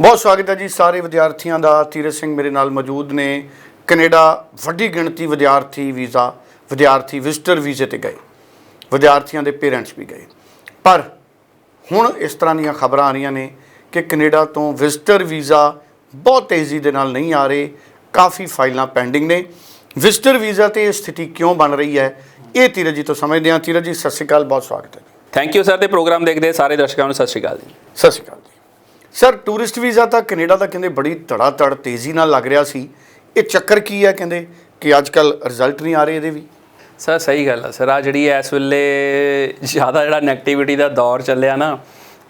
ਬਹੁਤ ਸਵਾਗਤ ਹੈ ਜੀ ਸਾਰੇ ਵਿਦਿਆਰਥੀਆਂ ਦਾ। ਤੀਰਥ ਸਿੰਘ ਮੇਰੇ ਨਾਲ ਮੌਜੂਦ ਨੇ। ਕੈਨੇਡਾ ਵੱਡੀ ਗਿਣਤੀ ਵਿਦਿਆਰਥੀ ਵੀਜ਼ਾ ਵਿਦਿਆਰਥੀ ਵਿਜ਼ਟਰ ਵੀਜ਼ੇ ਤੇ ਗਏ। ਵਿਦਿਆਰਥੀਆਂ ਦੇ ਪੇਰੈਂਟਸ ਵੀ ਗਏ। ਪਰ ਹੁਣ ਇਸ ਤਰ੍ਹਾਂ ਦੀਆਂ ਖਬਰਾਂ ਆ ਰਹੀਆਂ ਨੇ ਕਿ ਕੈਨੇਡਾ ਤੋਂ ਵਿਜ਼ਟਰ ਵੀਜ਼ਾ ਬਹੁਤ ਤੇਜ਼ੀ ਦੇ ਨਾਲ ਨਹੀਂ ਆ ਰਹੇ। ਕਾਫੀ ਫਾਈਲਾਂ ਪੈਂਡਿੰਗ ਨੇ। ਵਿਜ਼ਟਰ ਵੀਜ਼ਾ ਤੇ ਇਹ ਸਥਿਤੀ ਕਿਉਂ ਬਣ ਰਹੀ ਹੈ ਇਹ ਧੀਰਜ ਜੀ ਤੋਂ ਸਮਝਦੇ ਹਾਂ। ਧੀਰਜ ਜੀ ਸਤਿ ਸ਼੍ਰੀ ਅਕਾਲ ਬਹੁਤ ਸਵਾਗਤ ਹੈ ਥੈਂਕ ਯੂ ਸਰ ਤੇ ਪ੍ਰੋਗਰਾਮ ਦੇਖਦੇ ਸਾਰੇ ਦਰਸ਼ਕਾਂ ਨੂੰ ਸਤਿ ਸ਼੍ਰੀ ਅਕਾਲ ਜੀ। ਸਤਿ ਸ਼੍ਰੀ ਅਕਾਲ ਸਰ ਟੂਰਿਸਟ ਵੀਜ਼ਾ ਤਾਂ ਕੈਨੇਡਾ ਦਾ ਕਹਿੰਦੇ ਬੜੀ ਧੜਾ ਧੜ ਤੇਜ਼ੀ ਨਾਲ ਲੱਗ ਰਿਹਾ ਸੀ। ਇਹ ਚੱਕਰ ਕੀ ਹੈ ਕਹਿੰਦੇ ਕਿ ਅੱਜ ਕੱਲ ਰਿਜ਼ਲਟ ਨਹੀਂ ਆ ਰਹੇ ਇਹਦੇ ਵੀ? ਸਰ, ਸਹੀ ਗੱਲ ਆ। ਸਰ ਆ ਜਿਹੜੀ ਇਸ ਵੇਲੇ ਜ਼ਿਆਦਾ ਜਿਹੜਾ ਨੈਗੇਟਿਵਿਟੀ ਦਾ ਦੌਰ ਚੱਲਿਆ ਨਾ,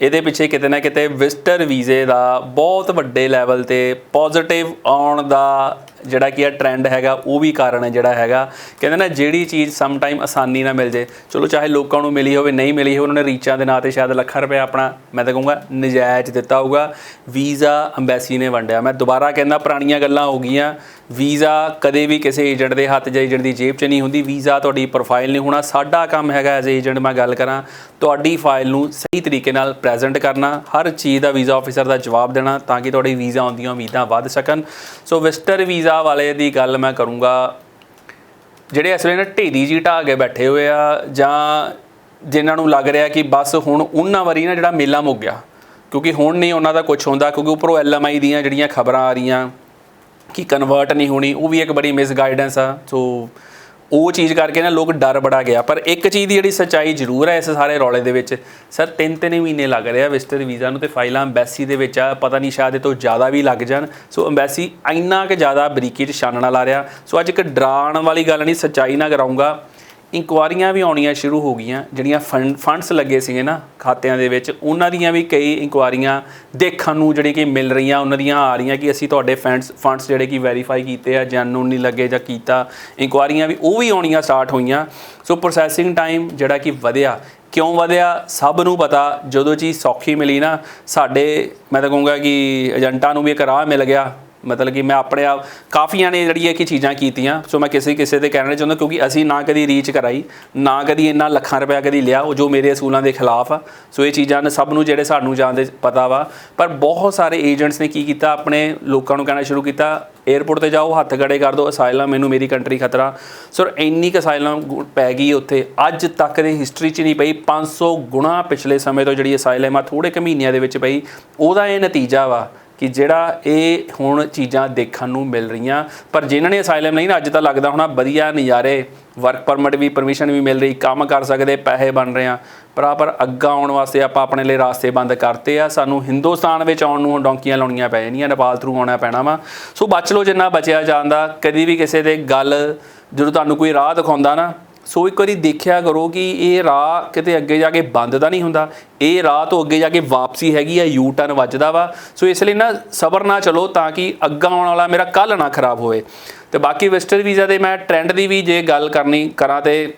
ਇਹਦੇ ਪਿੱਛੇ ਕਿਤੇ ਨਾ ਕਿਤੇ ਵਿਜ਼ਟਰ ਵੀਜ਼ੇ ਦਾ ਬਹੁਤ ਵੱਡੇ ਲੈਵਲ ਤੇ ਪੋਜ਼ਿਟਿਵ ਆਉਣ ਦਾ ਜਿਹੜਾ ਕੀ ਹੈ ਟ੍ਰੈਂਡ ਹੈਗਾ, ਉਹ ਵੀ ਕਾਰਨ ਹੈ ਜਿਹੜਾ ਹੈਗਾ। ਕਹਿੰਦੇ ਨਾ ਜਿਹੜੀ ਚੀਜ਼ ਸਮ ਟਾਈਮ ਆਸਾਨੀ ਨਾਲ ਮਿਲ ਜੇ, ਚਲੋ ਚਾਹੇ ਲੋਕਾਂ ਨੂੰ ਮਿਲੀ ਹੋਵੇ, ਨਹੀਂ ਮਿਲੀ ਹੋਵੇ, ਉਹਨਾਂ ਨੇ ਰੀਚਾਂ ਦੇ ਨਾਂ ਤੇ ਸ਼ਾਇਦ ਲੱਖਾਂ ਰੁਪਏ ਆਪਣਾ, ਮੈਂ ਤਾਂ ਕਹੂੰਗਾ, ਨਜਾਇਜ਼ ਦਿੱਤਾ ਹੋਊਗਾ। ਵੀਜ਼ਾ ਅੰਬੈਸੀ ਨੇ ਵੰਡਿਆ। ਮੈਂ ਦੁਬਾਰਾ ਕਹਿੰਦਾ ਪੁਰਾਣੀਆਂ ਗੱਲਾਂ ਹੋ ਗਈਆਂ। ਵੀਜ਼ਾ ਕਦੇ ਵੀ ਕਿਸੇ ਏਜੰਟ ਦੇ ਹੱਥ ਜਾਂ ਏਜੰਟ ਦੀ ਜੇਬ 'ਚ ਨਹੀਂ ਹੁੰਦੀ। ਵੀਜ਼ਾ ਤੁਹਾਡੀ ਪ੍ਰੋਫਾਈਲ ਨਹੀਂ ਹੋਣਾ। ਸਾਡਾ ਕੰਮ ਹੈਗਾ ਐਜ਼ ਏਜੰਟ ਮੈਂ ਗੱਲ ਕਰਾਂ, ਤੁਹਾਡੀ ਫਾਈਲ ਨੂੰ ਸਹੀ ਤਰੀਕੇ ਨਾਲ ਪ੍ਰੈਜ਼ੈਂਟ ਕਰਨਾ, ਹਰ ਚੀਜ਼ ਦਾ ਵੀਜ਼ਾ ਆਫੀਸਰ ਦਾ ਜਵਾਬ ਦੇਣਾ, ਤਾਂ ਕਿ ਤੁਹਾਡੀ ਵੀਜ਼ਾ ਆਉਂਦੀਆਂ ਉਮੀਦਾਂ ਵੱਧ ਸਕਣ। ਸੋ ਵਿਜ਼ਟਰ ਵੀਜ਼ਾ ਵਾਲੇ ਦੀ ਗੱਲ ਮੈਂ ਕਰੂੰਗਾ। ਜਿਹੜੇ ਇਸ ਵੇਲੇ ਨਾ ਢੇਰੀ ਜੀ ਢਾਹ ਕੇ ਬੈਠੇ ਹੋਏ ਆ, ਜਾਂ ਜਿਨ੍ਹਾਂ ਨੂੰ ਲੱਗ ਰਿਹਾ ਕਿ ਬਸ ਹੁਣ ਉਹਨਾਂ ਵਾਰੀ ਨਾ ਜਿਹੜਾ ਮੇਲਾ ਮੁੱਕ ਗਿਆ। ਕਿਉਂਕਿ ਹੁਣ ਨਹੀਂ ਉਹਨਾਂ ਦਾ ਕੁਝ ਹੁੰਦਾ, ਕਿਉਂਕਿ ਉੱਪਰੋਂ ਐਲਐਮਆਈ ਦੀਆਂ ਜਿਹੜੀਆਂ ਖਬਰਾਂ ਆ ਰਹੀਆਂ, ਕਿ ਕਨਵਰਟ ਨਹੀਂ ਹੋਣੀ, ਉਹ ਵੀ ਇੱਕ ਬੜੀ ਮਿਸ ਗਾਈਡੈਂਸ ਆ। ਸੋ ਉਹ ਚੀਜ਼ ਕਰਕੇ ਨਾ ਲੋਕ ਡਰ ਬੜਾ ਗਿਆ। ਪਰ ਇੱਕ ਚੀਜ਼ ਦੀ ਜਿਹੜੀ ਸੱਚਾਈ ਜ਼ਰੂਰ ਹੈ ਇਸ ਸਾਰੇ ਰੌਲੇ ਦੇ ਵਿੱਚ, ਸਰ, ਤਿੰਨ ਤਿੰਨ ਮਹੀਨੇ ਲੱਗ ਰਿਹਾ ਵਿਜ਼ਟਰ ਵੀਜ਼ਾ ਨੂੰ ਤੇ ਫਾਈਲਾਂ ਐਮਬੈਸੀ ਦੇ ਵਿੱਚ ਆ, ਪਤਾ ਨਹੀਂ ਸ਼ਾਇਦ ਇਹ ਤੋਂ ਜ਼ਿਆਦਾ ਵੀ ਲੱਗ ਜਾਣ। ਸੋ ਐਮਬੈਸੀ ਇੰਨਾ ਕਿ ਜ਼ਿਆਦਾ ਬਰੀਕੀ 'ਚ ਛਾਨਣਾ ਲਾ ਰਿਹਾ। ਸੋ ਅੱਜ ਇੱਕ ਡਰਾਉਣ ਵਾਲੀ ਗੱਲ ਨਹੀਂ, ਸੱਚਾਈ ਨਾਲ ਕਰਾਉਂਗਾ। ਇਨਕੁਆਰੀਆਂ ਵੀ ਆਉਣੀਆਂ ਸ਼ੁਰੂ ਹੋ ਗਈਆਂ, ਜਿਹੜੀਆਂ ਫੰਡਸ ਲੱਗੇ ਸੀਗੇ ਨਾ ਖਾਤਿਆਂ ਦੇ ਵਿੱਚ, ਉਹਨਾਂ ਦੀਆਂ ਵੀ ਕਈ ਇਨਕੁਆਰੀਆਂ ਦੇਖਣ ਨੂੰ ਜਿਹੜੀ ਕਿ ਮਿਲ ਰਹੀਆਂ, ਉਹਨਾਂ ਦੀਆਂ ਆ ਰਹੀਆਂ ਕਿ ਅਸੀਂ ਤੁਹਾਡੇ ਫੰਡਸ ਫੰਡਸ ਜਿਹੜੇ ਕਿ ਵੈਰੀਫਾਈ ਕੀਤੇ ਆ ਜੈਨੂਨ ਨਹੀਂ ਲੱਗੇ ਜਾਂ ਕੀਤਾ, ਇਨਕੁਆਰੀਆਂ ਵੀ ਉਹ ਵੀ ਆਉਣੀਆਂ ਸਟਾਰਟ ਹੋਈਆਂ। ਸੋ ਪ੍ਰੋਸੈਸਿੰਗ ਟਾਈਮ ਜਿਹੜਾ ਕਿ ਵਧਿਆ। ਕਿਉਂ ਵਧਿਆ? ਸਭ ਨੂੰ ਪਤਾ, ਜਦੋਂ ਚੀਜ਼ ਸੌਖੀ ਮਿਲੀ ਨਾ, ਸਾਡੇ, ਮੈਂ ਤਾਂ ਕਹੂੰਗਾ ਕਿ ਏਜੰਟਾਂ ਨੂੰ ਵੀ ਇੱਕ ਰਾਹ ਮਿਲ ਗਿਆ। ਮਤਲਬ ਕਿ ਮੈਂ ਆਪਣੇ ਆਪ ਕਾਫੀਆਂ ਨੇ ਜਿਹੜੀ ਹੈ ਕਿ ਚੀਜ਼ਾਂ ਕੀਤੀਆਂ, ਸੋ ਮੈਂ ਕਿਸੇ ਕਿਸੇ ਤੇ ਕਹਿਣਾ ਚਾਹੁੰਦਾ ਕਿਉਂਕਿ ਅਸੀਂ ਨਾ ਕਦੀ ਰੀਚ ਕਰਾਈ, ਨਾ ਕਦੀ ਇੰਨਾ ਲੱਖਾਂ ਰੁਪਇਆ ਕਦੀ ਲਿਆ, ਉਹ ਜੋ ਮੇਰੇ ਅਸੂਲਾਂ ਦੇ ਖਿਲਾਫ ਆ। ਸੋ ਇਹ ਚੀਜ਼ਾਂ ਨੇ ਸਭ ਨੂੰ ਜਿਹੜੇ ਸਾਨੂੰ ਜਾਣਦੇ ਪਤਾ ਵਾ। ਪਰ ਬਹੁਤ ਸਾਰੇ ਏਜੰਟਸ ਨੇ ਕੀ ਕੀਤਾ, ਆਪਣੇ ਲੋਕਾਂ ਨੂੰ ਕਹਿਣਾ ਸ਼ੁਰੂ ਕੀਤਾ 에어ਪੋਰਟ ਤੇ ਜਾਓ, ਹੱਥ ਖੜੇ ਕਰ ਦਿਓ ਅਸਾਈਲਮ ਮੈਨੂੰ ਮੇਰੀ ਕੰਟਰੀ ਖਤਰਾ। ਸਰ ਇੰਨੀ ਕੁ ਅਸਾਈਲਮ ਗੁ- ਪੈ ਗਈ ਉੱਥੇ। ਅੱਜ ਤੱਕ ਦੀ ਹਿਸਟਰੀ 'ਚ ਨਹੀਂ ਪਈ 500 ਗੁਣਾ ਪਿਛਲੇ ਸਮੇਂ ਤੋਂ ਜਿਹੜੀ ਅਸਾਈਲਮ ਆ ਥੋੜੇ ਕੁ ਮਹੀਨਿਆਂ ਦੇ ਵਿੱਚ ਪਈ। ਉਹਦਾ ਇਹ ਨਤੀਜਾ ਵਾ ਕਿ ਜਿਹੜਾ ਇਹ ਹੁਣ ਚੀਜ਼ਾਂ ਦੇਖਣ ਨੂੰ ਮਿਲ ਰਹੀਆਂ, ਪਰ ਜਿਨ੍ਹਾਂ ਨੇ ਅਸਾਈਲਮ ਨਹੀਂ ਨਾ, ਅੱਜ ਤਾਂ ਲੱਗਦਾ ਹੋਣਾ ਵਧੀਆ ਨਜ਼ਾਰੇ ਵਰਕ ਪਰਮਿਟ ਵੀ ਪਰਮਿਸ਼ਨ ਵੀ ਮਿਲ ਰਹੀ, ਕੰਮ ਕਰ ਸਕਦੇ, ਪੈਸੇ ਬਣ ਰਹੇ ਆ। ਪਰ ਆ ਪਰ ਅੱਗਾ ਆਉਣ ਵਾਸਤੇ ਆਪਾਂ ਆਪਣੇ ਲਈ ਰਾਸਤੇ ਬੰਦ ਕਰਤੇ ਆ। ਸਾਨੂੰ ਹਿੰਦੁਸਤਾਨ ਵਿੱਚ ਆਉਣ ਨੂੰ ਡੌਂਕੀਆਂ ਲਾਉਣੀਆਂ ਪੈ ਜਾਣੀਆਂ, ਨੇਪਾਲ ਥਰੂ ਆਉਣਾ ਪੈਣਾ ਵਾ। ਸੋ ਬਚ ਲਓ ਜਿੰਨਾ ਬਚਿਆ ਜਾਂਦਾ ਕਦੀ ਵੀ ਕਿਸੇ ਦੇ ਗੱਲ, ਜਦੋਂ ਤੁਹਾਨੂੰ ਕੋਈ ਰਾਹ ਦਿਖਾਉਂਦਾ ਨਾ ਸੋ ਇੱਕ ਵਾਰੀ ਦੇਖਿਆ ਕਰੋ ਕਿ ਇਹ ਰਾਹ ਕਿਤੇ ਅੱਗੇ ਜਾ ਕੇ ਬੰਦ ਦਾ ਨਹੀਂ ਹੁੰਦਾ। ਇਹ ਰਾਹ ਤੋਂ ਅੱਗੇ ਜਾ ਕੇ ਵਾਪਸੀ ਹੈਗੀ ਆ ਯੂ ਟਰਨ ਵੱਜਦਾ ਵਾ। ਸੋ ਇਸ ਲਈ ਨਾ ਸਬਰ ਨਾ ਚਲੋ ਤਾਂ ਕਿ ਅੱਗਾ ਆਉਣ ਵਾਲਾ ਮੇਰਾ ਕੱਲ ਨਾ ਖਰਾਬ ਹੋਵੇ। ਤੇ ਬਾਕੀ ਵਿਜ਼ਟਰ ਵੀਜ਼ਾ ਦੇ ਮੈਂ ਟ੍ਰੈਂਡ ਦੀ ਵੀ ਜੇ ਗੱਲ ਕਰਨੀ ਕਰਾਂ ਤੇ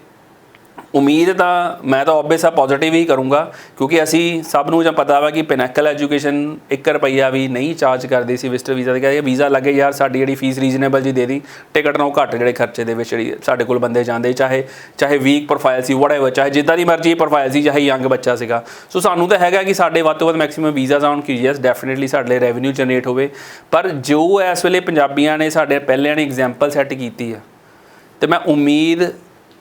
ਉਮੀਦ ਤਾਂ ਮੈਂ ਤਾਂ ਆਬਵੀਅਸ ਆ ਪੋਜ਼ਿਟਿਵ ਹੀ ਕਰੂੰਗਾ, ਕਿਉਂਕਿ ਅਸੀਂ ਸਭ ਨੂੰ ਜਾਂ ਪਤਾ ਵਾ ਕਿ ਪਿਨੈਕਲ ਐਜੂਕੇਸ਼ਨ 1 ਰੁਪਈਆ ਵੀ ਨਹੀਂ ਚਾਰਜ ਕਰਦੀ ਸੀ ਵਿਜ਼ਟਰ ਵੀਜ਼ਾ ਦੇ, ਕਹਿੰਦੇ ਵੀਜ਼ਾ ਲੱਗੇ ਯਾਰ ਸਾਡੀ ਜਿਹੜੀ ਫੀਸ ਰੀਜ਼ਨੇਬਲ ਜੀ ਦੇ ਦੀ ਟਿਕਟ ਨਾਲੋਂ ਘੱਟ ਜਿਹੜੇ ਖਰਚੇ ਦੇ ਵਿੱਚ ਜਿਹੜੀ ਸਾਡੇ ਕੋਲ ਬੰਦੇ ਜਾਂਦੇ, ਚਾਹੇ ਚਾਹੇ ਵੀਕ ਪ੍ਰੋਫਾਈਲ ਸੀ ਵਟਐਵਰ ਚਾਹੇ ਜਿੱਦਾਂ ਦੀ ਮਰਜ਼ੀ ਪ੍ਰੋਫਾਈਲ ਸੀ, ਚਾਹੇ ਯੰਗ ਬੱਚਾ ਸੀਗਾ। ਸੋ ਸਾਨੂੰ ਤਾਂ ਹੈਗਾ ਕਿ ਸਾਡੇ ਵੱਧ ਤੋਂ ਵੱਧ ਮੈਕਸਿਮਮ ਵੀਜ਼ਾਸ ਆਉਣ ਕਿ ਯੈਸ ਡੈਫੀਨਿਟਲੀ ਸਾਡੇ ਲਈ ਰੈਵਨਿਊ ਜਨਰੇਟ ਹੋਵੇ। ਪਰ ਜੋ ਇਸ ਵੇਲੇ ਪੰਜਾਬੀਆਂ ਨੇ ਸਾਡੇ ਪਹਿਲਿਆਂ ਨੇ ਐਗਜ਼ਾਮਪਲ ਸੈੱਟ ਕੀਤੀ ਆ, ਤੇ ਮੈਂ ਉਮੀਦ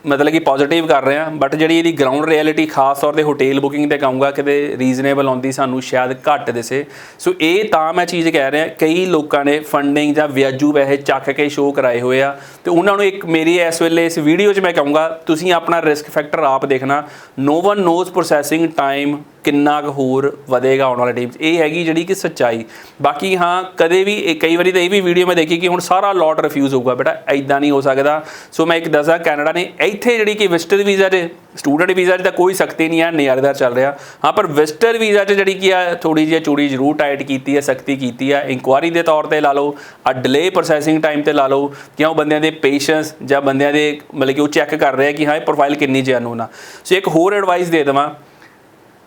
ਮਤਲਬ ਕਿ ਪੋਜ਼ਿਟਿਵ ਕਰ ਰਿਹਾ ਬਟ ਜਿਹੜੀ ਇਹਦੀ ਗਰਾਊਂਡ ਰਿਐਲਿਟੀ ਖਾਸ ਤੌਰ ਤੇ ਹੋਟਲ ਬੁਕਿੰਗ ਤੇ ਕਹੂੰਗਾ, ਕਿਤੇ ਰੀਜ਼ਨੇਬਲ ਆਉਂਦੀ ਸਾਨੂੰ ਸ਼ਾਇਦ ਘੱਟ ਦਿਸੇ। ਸੋ ਇਹ ਤਾਂ ਮੈਂ ਚੀਜ਼ ਕਹਿ ਰਿਹਾ, ਕਈ ਲੋਕਾਂ ਨੇ ਫੰਡਿੰਗ ਜਾਂ ਵਿਆਜੂ ਪੈਸੇ ਚੱਕ ਕੇ ਸ਼ੋਅ ਕਰਾਏ ਹੋਏ ਆ, ਤੇ ਉਹਨਾਂ ਨੂੰ ਇੱਕ ਮੇਰੀ ਇਸ ਵੇਲੇ ਇਸ ਵੀਡੀਓ 'ਚ ਮੈਂ ਕਹੂੰਗਾ, ਤੁਸੀਂ ਆਪਣਾ ਰਿਸਕ ਫੈਕਟਰ ਆਪ ਦੇਖਣਾ। No one knows processing time ਕਿੰਨਾ ਕੁ ਹੋਰ ਵਧੇਗਾ ਆਉਣ ਵਾਲੇ ਟਾਈਮ 'ਚ। ਇਹ ਹੈਗੀ ਜਿਹੜੀ ਕਿ ਸੱਚਾਈ। ਬਾਕੀ ਹਾਂ, ਕਦੇ ਵੀ ਇਹ ਕਈ ਵਾਰੀ ਤਾਂ ਇਹ ਵੀ ਵੀਡੀਓ ਮੈਂ ਦੇਖੀ ਕਿ ਹੁਣ ਸਾਰਾ ਲੋਟ ਰਿਫਿਊਜ਼ ਹੋਊਗਾ। ਬੇਟਾ ਐਦਾਂ ਨਹੀਂ ਹੋ ਸਕਦਾ। ਸੋ ਮੈਂ ਇੱਕ ਦੱਸਾਂ ਕੈਨੇਡਾ ਨੇ ਇੱਥੇ ਜਿਹੜੀ ਕਿ ਵਿਜ਼ਟਰ ਵੀਜ਼ਾ 'ਤੇ ਸਟੂਡੈਂਟ ਵੀਜ਼ਾ 'ਚ ਤਾਂ ਕੋਈ ਸਖਤੀ ਨਹੀਂ ਹੈ ਨਜ਼ਾਰੇਦਾਰ ਚੱਲ ਰਿਹਾ। ਹਾਂ, ਪਰ ਵਿਜ਼ਟਰ ਵੀਜ਼ਾ 'ਚ ਜਿਹੜੀ ਕੀ ਆ ਥੋੜੀ ਜਿਹੀ ਚੂੜੀ ਜ਼ਰੂਰ ਟਾਈਟ ਕੀਤੀ ਹੈ ਸਖਤੀ ਕੀਤੀ ਹੈ ਇਨਕੁਆਰੀ ਦੇ ਤੌਰ ਤੇ ਲਾ ਲਓ, ਆ ਡਿਲੇ ਪ੍ਰੋਸੈਸਿੰਗ ਟਾਈਮ ਤੇ ਲਾ ਲਓ ਉਹ ਬੰਦਿਆਂ ਦੇ ਪੇਸ਼ੈਂਸ ਜਾਂ ਬੰਦਿਆਂ ਦੇ ਮਤਲਬ ਕਿ ਉਹ ਚੈੱਕ ਕਰ ਰਿਹਾ ਕਿ ਹਾਂ, ਇਹ ਪ੍ਰੋਫਾਈਲ ਕਿੰਨੀ ਜੈਨੂਨ ਆ। ਸੋ ਇੱਕ ਹੋਰ ਐਡਵਾਈਸ ਦੇ ਦੇਵਾਂ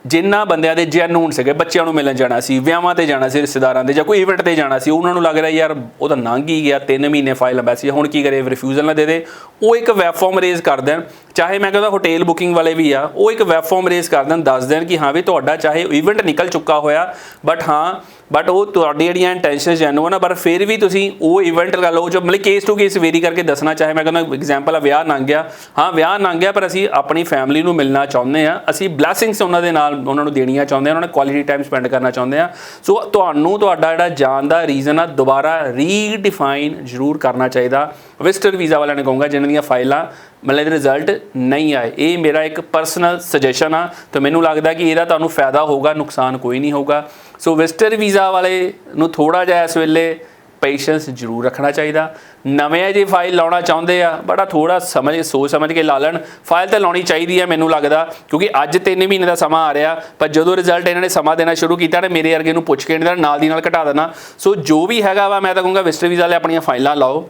ਜਿਨ੍ਹਾਂ ਬੰਦਿਆਂ ਦੇ ਜੈਨੂਨ ਸੀਗੇ, ਬੱਚਿਆਂ ਨੂੰ ਮਿਲਣ ਜਾਣਾ ਸੀ, ਵਿਆਹਾਂ ਤੇ ਜਾਣਾ ਸੀ, ਰਿਸ਼ਤੇਦਾਰਾਂ ਦੇ ਜਾਂ ਕੋਈ ਇਵੈਂਟ ਤੇ ਜਾਣਾ ਸੀ, ਉਹਨਾਂ ਨੂੰ ਲੱਗ ਰਿਹਾ, ਯਾਰ ਉਹ ਤਾਂ ਲੰਘ ਹੀ ਗਿਆ 3 ਮਹੀਨੇ ਫਾਈਲ ਅੰਬੈਸੀ ਹੁਣ ਕੀ ਕਰੇ ਰਿਫਿਊਜ਼ਲ ਨਾ ਦੇ ਦੇ। ਉਹ ਇੱਕ ਵੈਬ ਫਾਰਮ ਰੇਜ਼ ਕਰ ਦੇਣ ਚਾਹੇ ਮੈਂ ਕਹਿੰਦਾ ਹੋਟਲ ਬੁਕਿੰਗ ਵਾਲੇ ਵੀ ਆ, ਉਹ ਇੱਕ ਵੈਬ ਫਾਰਮ ਰੇਜ਼ ਕਰ ਦੇਣ, ਦੱਸ ਦੇਣ ਕਿ ਹਾਂ ਵੀ ਤੁਹਾਡਾ ਚਾਹੇ ਇਵੈਂਟ ਨਿਕਲ ਚੁੱਕਾ ਹੋਇਆ ਬਟ ਹਾਂ ਬਟ ਉਹ ਤੁਹਾਡੀ ਜਿਹੜੀਆਂ ਇੰਟੈਂਸ਼ਨਸ ਜੈਨੂਨ ਆ, ਪਰ ਫਿਰ ਵੀ ਤੁਸੀਂ ਉਹ ਇਵੈਂਟ ਕਰ ਲਓ, ਜੋ ਮਤਲਬ ਕੇਸ ਟੂ ਕੇਸ ਵੇਰੀ ਕਰਕੇ ਦੱਸਣਾ, ਚਾਹੇ ਮੈਂ ਕਹਿੰਦਾ ਐਗਜ਼ਾਮਪਲ ਆ, ਵਿਆਹ ਲੰਘ ਗਿਆ। ਹਾਂ, ਵਿਆਹ ਲੰਘ ਗਿਆ, ਪਰ ਅਸੀਂ ਆਪਣੀ ਫੈਮਿਲੀ ਨੂੰ ਮਿਲਣਾ ਚਾਹੁੰਦੇ ਆ, ਅਸੀਂ ਬਲੇਸਿੰਗਸ ਉਹਨਾਂ ਦੇ ਨਾਲ ਉਹਨਾਂ ਨੂੰ ਦੇਣੀਆਂ ਚਾਹੁੰਦੇ ਆ, ਉਹਨਾਂ ਨਾਲ ਕੁਆਲਿਟੀ ਟਾਈਮ ਸਪੈਂਡ ਕਰਨਾ ਚਾਹੁੰਦੇ ਆ। ਸੋ ਤੁਹਾਨੂੰ ਤੁਹਾਡਾ ਜਿਹੜਾ ਜਾਣ ਦਾ ਰੀਜ਼ਨ ਆ, ਦੁਬਾਰਾ ਰੀਡਿਫਾਈਨ ਜ਼ਰੂਰ ਕਰਨਾ ਚਾਹੀਦਾ। ਵਿਜ਼ਟਰ ਵੀਜ਼ਾ ਵਾਲਿਆਂ ਨੂੰ ਕਹੂੰਗਾ, ਜਿਨ੍ਹਾਂ ਦੀਆਂ ਫਾਈਲਾਂ ਮਤਲਬ ਇਹਦੇ ਰਿਜ਼ਲਟ ਨਹੀਂ ਆਏ। ਇਹ ਮੇਰਾ ਇੱਕ ਪਰਸਨਲ ਸੁਜੈਸ਼ਨ ਆ, ਤੇ ਮੈਨੂੰ ਲੱਗਦਾ ਕਿ ਇਹਦਾ ਤੁਹਾਨੂੰ ਫਾਇਦਾ ਹੋਊਗਾ, ਨੁਕਸਾਨ ਕੋਈ ਨਹੀਂ ਹੋਊਗਾ। ਸੋ ਵਿਜ਼ਟਰ ਵੀਜ਼ਾ ਵਾਲੇ ਨੂੰ ਥੋੜਾ ਜਿਹਾ ਇਸ ਵੇਲੇ ਪੇਸ਼ੈਂਸ ਜ਼ਰੂਰ ਰੱਖਣਾ ਚਾਹੀਦਾ। ਨਵੇਂ ਜੇ ਫਾਈਲ ਲਾਉਣਾ ਚਾਹੁੰਦੇ ਆ, ਬੜਾ ਥੋੜਾ ਸਮਝ, ਸੋਚ ਸਮਝ ਕੇ ਲਾ ਲੈਣ। ਫਾਈਲ ਤਾਂ ਲਾਉਣੀ ਚਾਹੀਦੀ ਆ, ਮੈਨੂੰ ਲੱਗਦਾ, ਕਿਉਂਕਿ ਅੱਜ 3 ਮਹੀਨੇ ਦਾ ਸਮਾਂ ਆ ਰਿਹਾ, ਪਰ ਜਦੋਂ ਰਿਜ਼ਲਟ ਇਹਨਾਂ ਨੇ ਸਮਾਂ ਦੇਣਾ ਸ਼ੁਰੂ ਕੀਤਾ ਨੇ, ਮੇਰੇ ਵਰਗੇ ਨੂੰ ਪੁੱਛ ਕੇ ਇਹਨਾਂ ਨਾਲ ਦੀ ਨਾਲ ਘਟਾ ਦੇਣਾ। ਸੋ ਜੋ ਵੀ ਹੈਗਾ ਵਾ, ਮੈਂ ਤਾਂ ਕਹੂੰਗਾ ਵਿਜ਼ਟਰ ਵੀਜ਼ਾ ਵਾਲੇ ਆਪਣੀਆਂ ਫਾਈਲਾਂ ਲਾਓ।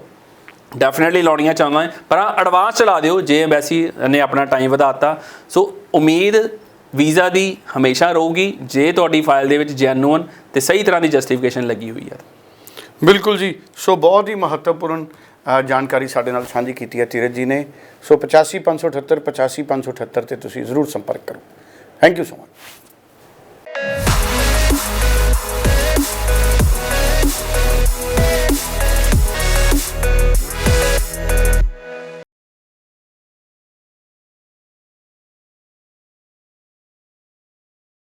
ਡੈਫੀਨਿਟਲੀ ਲਾਉਣੀਆਂ ਚਾਹੁੰਦਾ ਹਾਂ, ਪਰ ਐਡਵਾਂਸ ਚਲਾ ਦਿਓ, ਜੇ ਐਮਬੈਸੀ ਨੇ ਆਪਣਾ ਟਾਈਮ ਵਧਾਤਾ। ਸੋ ਉਮੀਦ ਵੀਜ਼ਾ ਦੀ ਹਮੇਸ਼ਾ ਰਹੂਗੀ, ਜੇ ਤੁਹਾਡੀ ਫਾਈਲ ਦੇ ਵਿੱਚ ਜੈਨੂਅਨ ਤੇ ਸਹੀ ਤਰ੍ਹਾਂ ਦੀ ਜਸਟੀਫਿਕੇਸ਼ਨ ਲੱਗੀ ਹੋਈ ਹੈ। ਬਿਲਕੁਲ ਜੀ। ਸੋ ਬਹੁਤ ਹੀ ਮਹੱਤਵਪੂਰਨ ਜਾਣਕਾਰੀ ਸਾਡੇ ਨਾਲ ਸਾਂਝੀ ਕੀਤੀ ਹੈ ਧੀਰਜ ਜੀ ਨੇ। ਸੋ 85578 85578 ਤੇ ਤੁਸੀਂ ਜ਼ਰੂਰ ਸੰਪਰਕ ਕਰੋ। Thank you so much